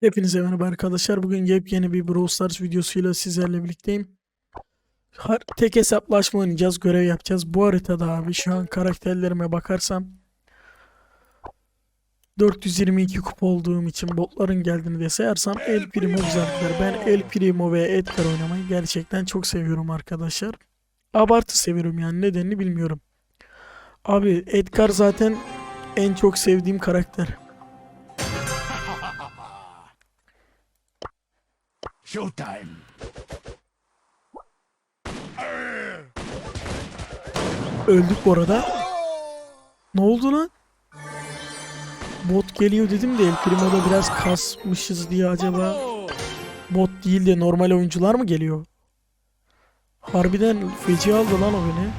Hepinize merhaba arkadaşlar. Bugün yepyeni bir Brawl Stars videosuyla sizlerle birlikteyim. Tek hesaplaşma oynayacağız, görev yapacağız. Bu haritada abi şu an karakterlerime bakarsam 422 kupa olduğum için botların geldiğini de sayarsam El Primo güzellikler. Ben El Primo ve Edgar oynamayı gerçekten çok seviyorum arkadaşlar. Abartı seviyorum yani nedenini bilmiyorum. Abi Edgar zaten en çok sevdiğim karakter. Showtime. Öldük bu arada. Ne oldu lan? Bot geliyor dedim de El Primo'da biraz kasmışız diye acaba bot değil de normal oyuncular mı geliyor? Harbiden feci aldı lan o beni.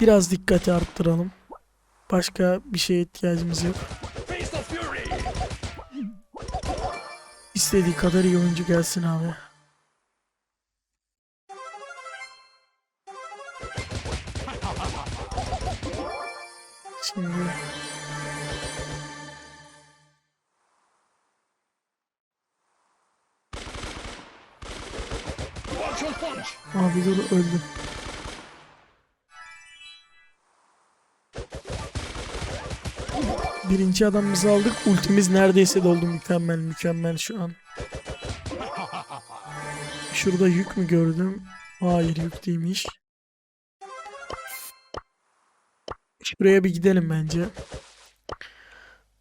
Biraz dikkati arttıralım. Başka bir şeye ihtiyacımız yok. İstediği kadar iyi oyuncu gelsin abi. Şimdi abi dur öldüm. Birinci adamımızı aldık. Ultimiz neredeyse doldu. Mükemmel mükemmel şu an. Şurada yük mü gördüm? Hayır yük değilmiş. Şuraya bir gidelim bence.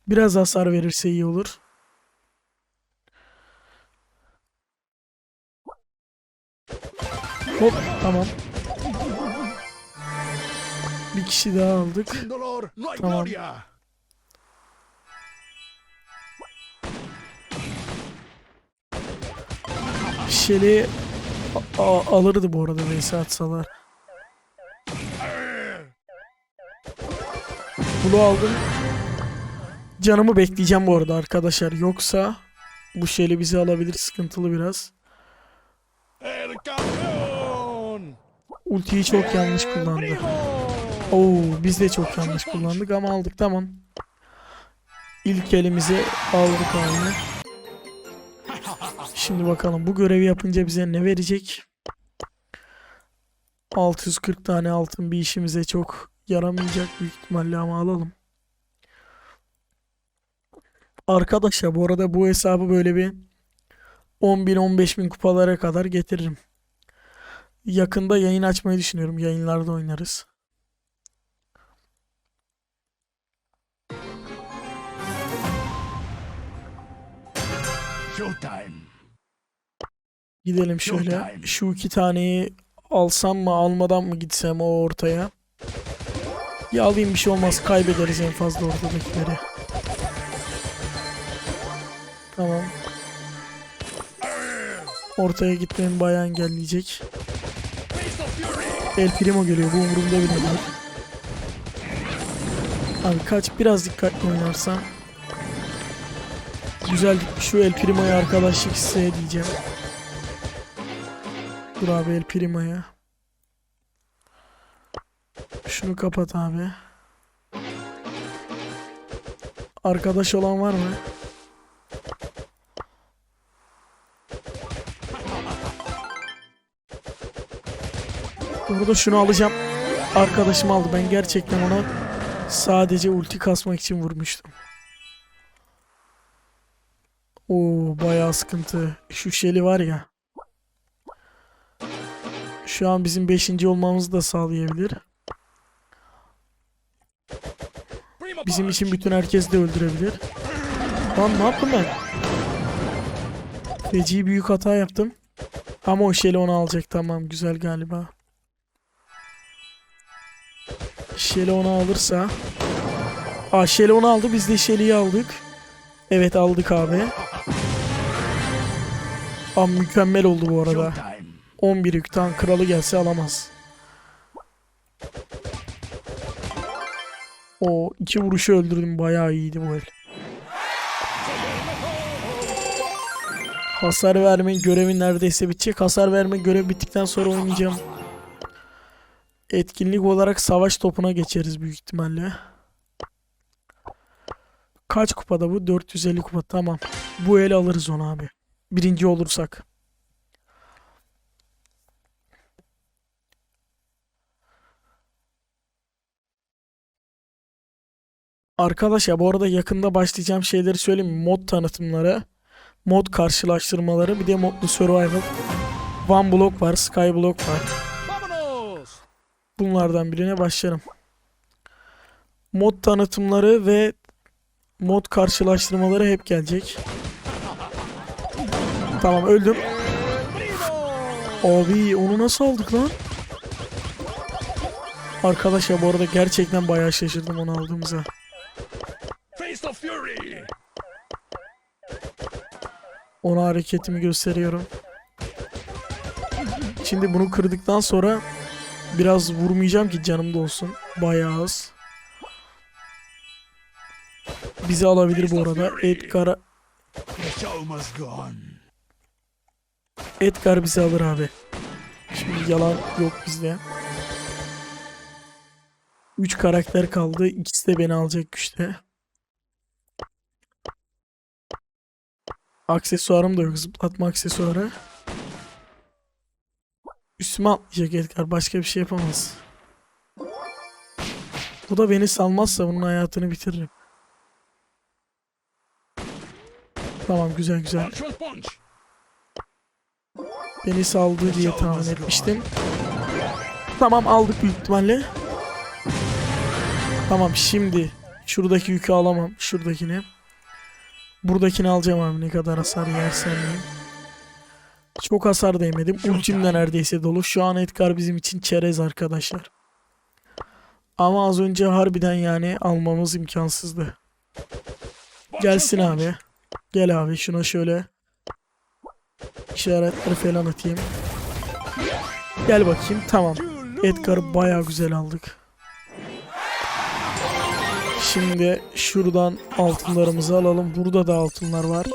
Biraz hasar verirse iyi olur. Hop tamam. Bir kişi daha aldık. Tamam. Gloria. Şeli a- a- alırdı bu arada Veysel atsalar. Bunu aldım. Canımı bekleyeceğim bu arada arkadaşlar. Yoksa bu Şeli bizi alabilir. Sıkıntılı biraz. Ultiyi çok yanlış kullandı. Oo, biz de çok yanlış kullandık ama aldık tamam. İlk elimizi aldık abi. Şimdi bakalım bu görevi yapınca bize ne verecek? 640 tane altın bir işimize çok yaramayacak büyük ihtimalle ama alalım. Arkadaşlar bu arada bu hesabı böyle bir 10 bin 15 bin kupalara kadar getiririm. Yakında yayın açmayı düşünüyorum. Yayınlarda oynarız. Gidelim şöyle. Şu iki taneyi alsam mı almadan mı gitsem o ortaya. Ya alayım bir şey olmaz. Kaybederiz en fazla ortadakileri. Tamam. Ortaya gitmemi bayağı engelleyecek. El Primo geliyor. Bu umurumda bile değil. Abi kaç biraz dikkatli oynarsan. Güzel şu El Primo'ya arkadaşlık iste diyeceğim. Dur abi El Primo'ya. Şunu kapat abi. Arkadaş olan var mı? Burada şunu alacağım. Arkadaşım aldı. Ben gerçekten ona sadece ulti kasmak için vurmuştum. Oo bayağı sıkıntı. Şu Shelly var ya. Şu an bizim 5. olmamızı da sağlayabilir. Bizim için bütün herkes de öldürebilir. Lan ne yaptım ben? Feci büyük hata yaptım. Ama o Shelly onu alacak tamam güzel galiba. Shelly onu alırsa. Aa Shelly onu aldı biz de Shelly'yi aldık. Evet aldık abi. Aa mükemmel oldu bu arada. Showtime. 11 yükten kralı gelse alamaz. O iki vuruşu öldürdüm bayağı iyiydi bu el. Hasar verme görevi neredeyse bitecek. Hasar verme görevi bittikten sonra oynayacağım. Etkinlik olarak savaş topuna geçeriz büyük ihtimalle. Kaç kupada bu? 450 kupa. Tamam. Bu el alırız onu abi. Birinci olursak. Arkadaşlar bu arada yakında başlayacağım şeyleri söyleyeyim. Mod tanıtımları, mod karşılaştırmaları, bir de modlu survival. One Block var, Skyblock var. Vámonos! Bunlardan birine başlarım. Mod tanıtımları ve mod karşılaştırmaları hep gelecek. Tamam öldüm. Abi onu nasıl aldık lan? Arkadaşlar bu arada gerçekten bayağı şaşırdım onu aldığımıza. Ona hareketimi gösteriyorum. Şimdi bunu kırdıktan sonra biraz vurmayacağım ki canımda olsun. Bayağı az. Bizi alabilir bu arada. Edgar. Edgar bizi alır abi. Şimdi yalan yok bizde. 3 karakter kaldı. İkisi de beni alacak güçte. Aksesuarım da yok. Zıplatma aksesuarı. Üstüme atlayacak Edgar. Başka bir şey yapamaz. Bu da beni salmazsa bunun hayatını bitiririm. Tamam güzel güzel. Beni saldı diye tahmin etmiştim. Tamam aldık büyük ihtimalle. Tamam şimdi şuradaki yükü alamam. Şuradakini. Buradakini alacağım abi ne kadar hasar yersem yiyeyim. Çok hasar değmedim. Ultim de neredeyse dolu. Şu an Edgar bizim için çerez arkadaşlar. Ama az önce harbiden yani almamız imkansızdı. Gelsin abi. Gel abi şuna şöyle işaretleri falan atayım. Gel bakayım. Tamam. Edgar'ı bayağı güzel aldık. Şimdi şuradan altınlarımızı alalım. Burada da altınlar var.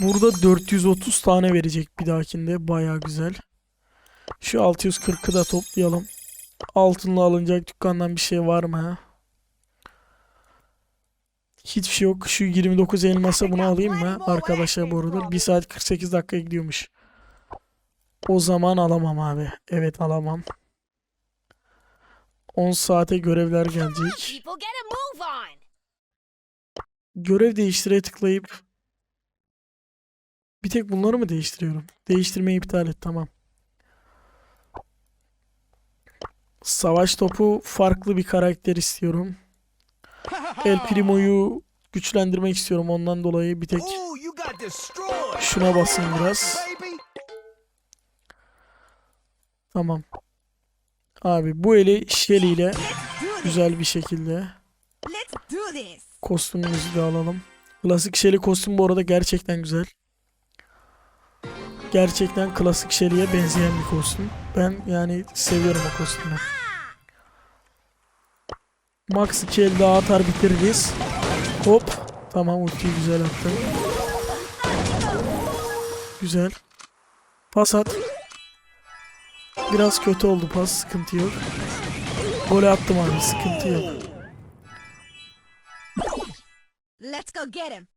Burada 430 tane verecek bir dahakinde. Bayağı güzel. Şu 640'ı da toplayalım. Altınla alınacak dükkandan bir şey var mı? ha? Hiçbir şey yok. Şu 29 elmasa bunu alayım mı? Arkadaşlar bu arada 1 saat 48 dakika gidiyormuş. O zaman alamam abi. Evet alamam. 10 saate görevler gelecek. Görev değiştire tıklayıp bir tek bunları mı değiştiriyorum? Değiştirmeyi iptal et tamam. Savaş topu farklı bir karakter istiyorum. El Primo'yu güçlendirmek istiyorum ondan dolayı bir tek şuna basayım biraz. Tamam. Abi bu eli Shelly ile güzel bir şekilde kostümümüzü de alalım. Klasik Shelly kostüm bu arada gerçekten güzel. Gerçekten klasik Shelly'e benzeyen bir kostüm. Ben yani seviyorum o kostümü. Max 2 el daha atar bitiririz. Hop. Tamam ultiyi güzel attım. Güzel. Pas at. Biraz kötü oldu pas. Sıkıntı yok. Gol attım abi. Sıkıntı yok. Let's go get him.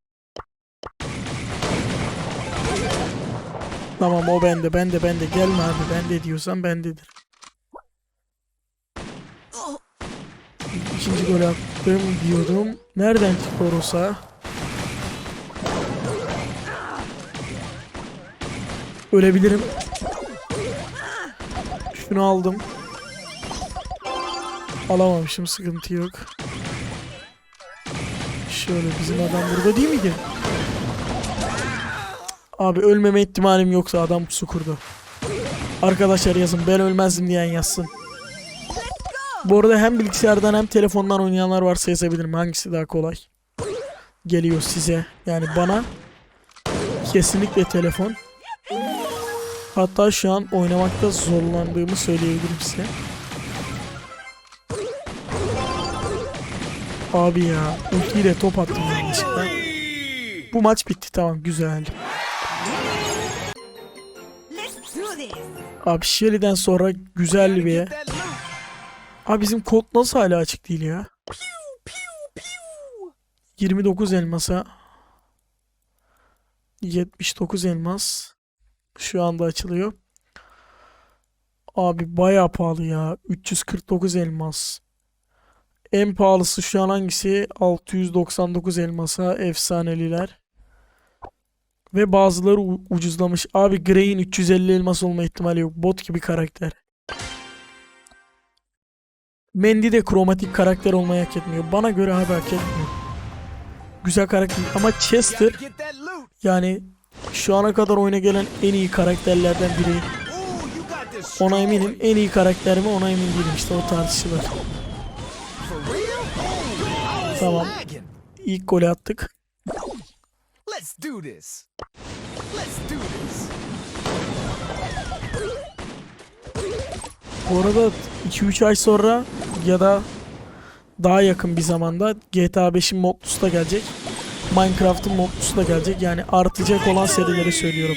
Tamam o bende. Bende bende. Gelme abi. Bende diyorsan bendedir. İkinci gol attım diyordum. Nereden çıktı Orosa? Ölebilirim. Şunu aldım. Alamamışım sıkıntı yok. Şöyle bizim adam burada değil miydi? Abi ölmeme ihtimalim yoksa adam su kurdu. Arkadaşlar yazın ben ölmezdim diyen yazsın. Bu arada hem bilgisayardan hem telefondan oynayanlar varsa yazabilirim. Hangisi daha kolay? Geliyor size. Yani bana kesinlikle telefon. Hatta şu an oynamakta zorlandığımı söyleyebilirim size. Abi ya ultiyle top attım yanlışlıkla. Bu maç bitti tamam güzel. Abi Shelly'den sonra güzel bir... Abi bizim kod nasıl hala açık değil ya? 29 elmasa 79 elmas şu anda açılıyor. Abi bayağı pahalı ya. 349 elmas. En pahalısı şu an hangisi? 699 elmasa efsaneliler. Ve bazıları ucuzlamış. Abi Grey'in 350 elmas olma ihtimali yok. Bot gibi karakter. Mandy de kromatik karakter olmayı hak etmiyor. Bana göre abi hak etmiyor. Güzel karakter ama Chester yani şu ana kadar oyuna gelen en iyi karakterlerden biri. Ona eminim. En iyi karakter mi ona emin değilim. İşte o tartışılır. Tamam. İlk golü attık. Let's do this. Let's do this. Bu arada 2-3 ay sonra ya da daha yakın bir zamanda GTA 5'in modlusu da gelecek. Minecraft'ın modlusu da gelecek. Yani artacak olan serileri söylüyorum.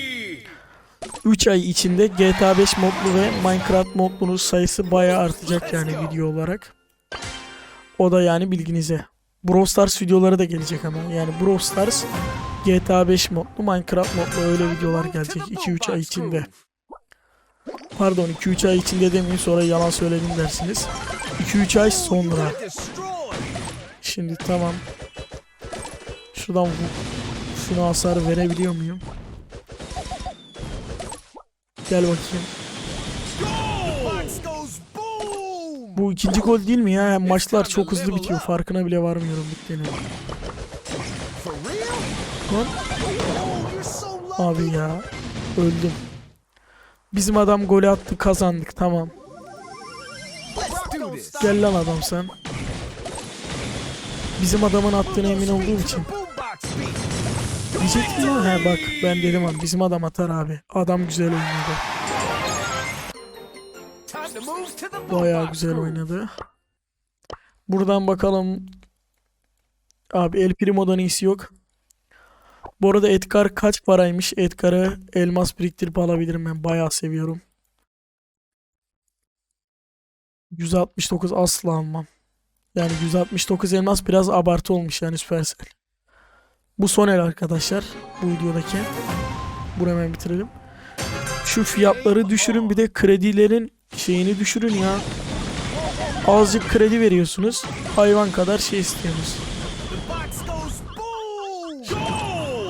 3 ay içinde GTA 5 modlu ve Minecraft modlunun sayısı bayağı artacak yani video olarak. O da yani bilginize. Brawl Stars videoları da gelecek ama. Yani Brawl Stars, GTA 5 modlu, Minecraft modlu öyle videolar gelecek 2-3 ay içinde. Pardon 2-3 ay içinde demeyin sonra yalan söyledim dersiniz. 2-3 ay sonra. Şimdi tamam. Şuradan şuna hasar verebiliyor muyum? Gel bakayım. Bu ikinci gol değil mi ya? Maçlar çok hızlı bitiyor. Farkına bile varmıyorum bittiğini. Lucky. abi ya. Öldüm. Bizim adam golü attı kazandık tamam. Gel lan adam sen. Bizim adamın attığına emin olduğum için. Diyecektim ya he bak ben dedim abi bizim adam atar abi. Adam güzel oynadı. Bayağı güzel oynadı. Buradan bakalım. Abi El Primo'dan iyisi yok. Bu arada Edgar kaç paraymış? Edgar'ı elmas biriktirip alabilirim ben. Bayağı seviyorum. 169 asla almam. Yani 169 elmas biraz abartı olmuş yani Supercell. Bu son el arkadaşlar. Bu videodaki. Bunu hemen bitirelim. Şu fiyatları düşürün bir de kredilerin şeyini düşürün ya. Azıcık kredi veriyorsunuz. Hayvan kadar şey istiyorsunuz.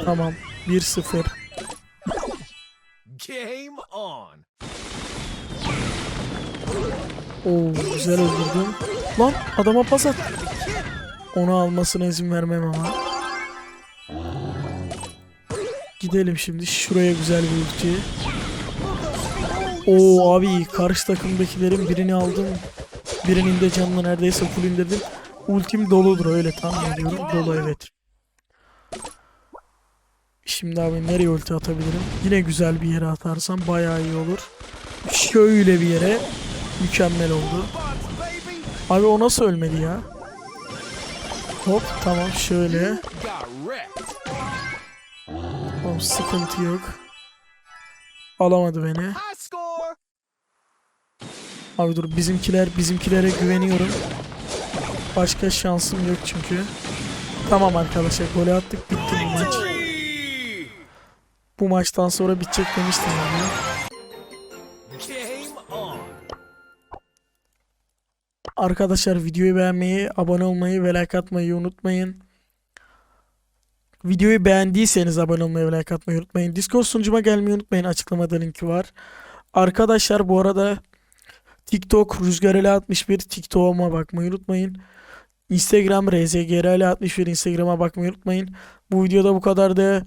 Tamam. 1-0. Game on. Oo güzel öldürdüm. Lan adama pas at. Onu almasına izin vermem ama. Gidelim şimdi şuraya güzel bir ulti. Oo abi karşı takımdakilerin birini aldım. Birinin de canını neredeyse full indirdim. Ultim doludur öyle tahmin ediyorum. Dolu evet. Şimdi abi nereye ulti atabilirim? Yine güzel bir yere atarsam bayağı iyi olur. Şöyle bir yere mükemmel oldu. Abi o nasıl ölmedi ya? Hop tamam şöyle. Tamam sıkıntı yok. Alamadı beni. Abi dur bizimkiler bizimkilere güveniyorum. Başka şansım yok çünkü. Tamam arkadaşlar golü attık bitti maç. Bu maçtan sonra bitecek demiştim yani. Arkadaşlar videoyu beğenmeyi, abone olmayı ve like atmayı unutmayın. Videoyu beğendiyseniz abone olmayı ve like atmayı unutmayın. Discord sunucuma gelmeyi unutmayın. Açıklamada linki var. Arkadaşlar bu arada TikTok Rüzgar 61 TikTok'uma bakmayı unutmayın. Instagram RZGR 61 Instagram'a bakmayı unutmayın. Bu videoda bu kadardı.